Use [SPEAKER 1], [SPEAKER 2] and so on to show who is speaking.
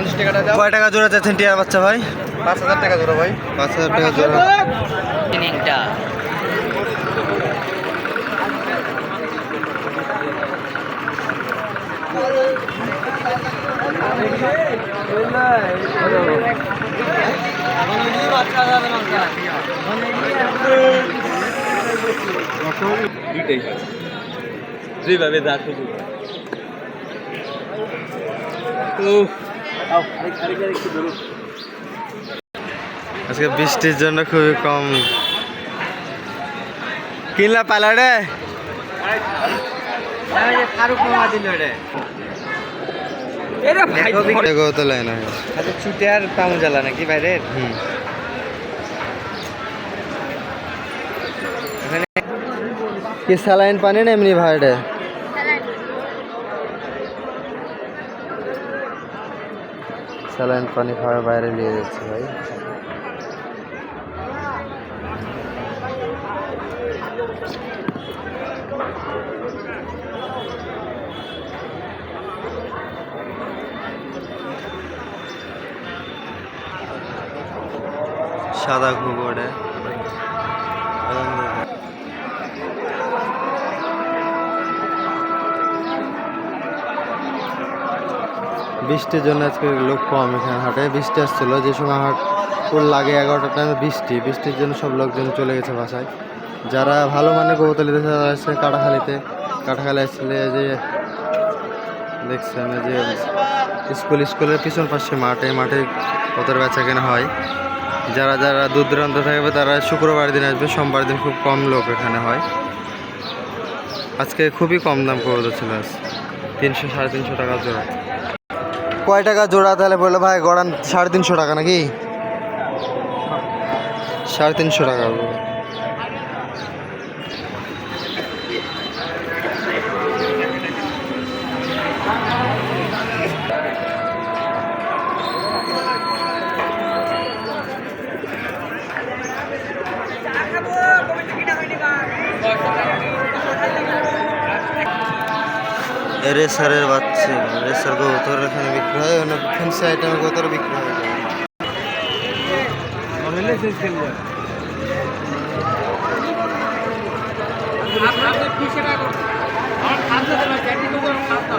[SPEAKER 1] পঞ্চাশ টাকাটা দাও।
[SPEAKER 2] কয় টাকা জোড়া চাচ্ছেন টিয়ার বাচ্চা ভাই?
[SPEAKER 1] পাঁচ হাজার টাকা ধরো ভাই।
[SPEAKER 2] পাঁচ হাজার টাকা জোড়া।
[SPEAKER 3] যেভাবে যা শুধু
[SPEAKER 2] আজকে বৃষ্টির জন্য খুবই কম। কিনলা পালা রে? কবুতর লাই না
[SPEAKER 1] আচ্ছা ছুটে আর পামু জ্বালা নাকি বাইরের
[SPEAKER 2] হুম। কি স্যালাইন পানি না এমনি ভাই স্যালাইন পানি খাওয়ার বাইরে নিয়ে যাচ্ছে ভাই। সাদা ঘুঘুরে বৃষ্টির জন্য আজকে লোক কম এখানে হাটে। বৃষ্টি আসছিল, যে সময় হাট ফুল লাগে এগারোটার টাইমে বৃষ্টি। বৃষ্টির জন্য সব লোকজন চলে গেছে বাসায়। যারা ভালো মানে কবুতলিতে আসছে কাটাখালিতে কাটাখালি আসলে যে দেখছেন যে স্কুল, স্কুলের পিছন পাশে মাঠে মাঠে কতর বেচা কেনা হয়। যারা যারা দূর দূরান্ত থাকবে তারা শুক্রবার দিন আসবে, সোমবার দিন খুব কম লোক এখানে হয়। আজকে খুবই কম দাম কবুতর ছিল আজ। তিনশো, সাড়ে তিনশো টাকা জোড়া। কয় টাকা জোড়া তাহলে বলল ভাই গড়ান সাড়ে তিনশো টাকা নাকি? সাড়ে তিনশো টাকা। রেসারের বাচ্চা, রেসার কবুতর এখানে বিক্রি হয়, অনেক ফ্যান্সি আইটেম কবুতর বিক্রি হয়ে।
[SPEAKER 3] যায় আপনাদের পিসেরা আমার খাদ্য দেবেন ক্যাটিগরি খাদ্য।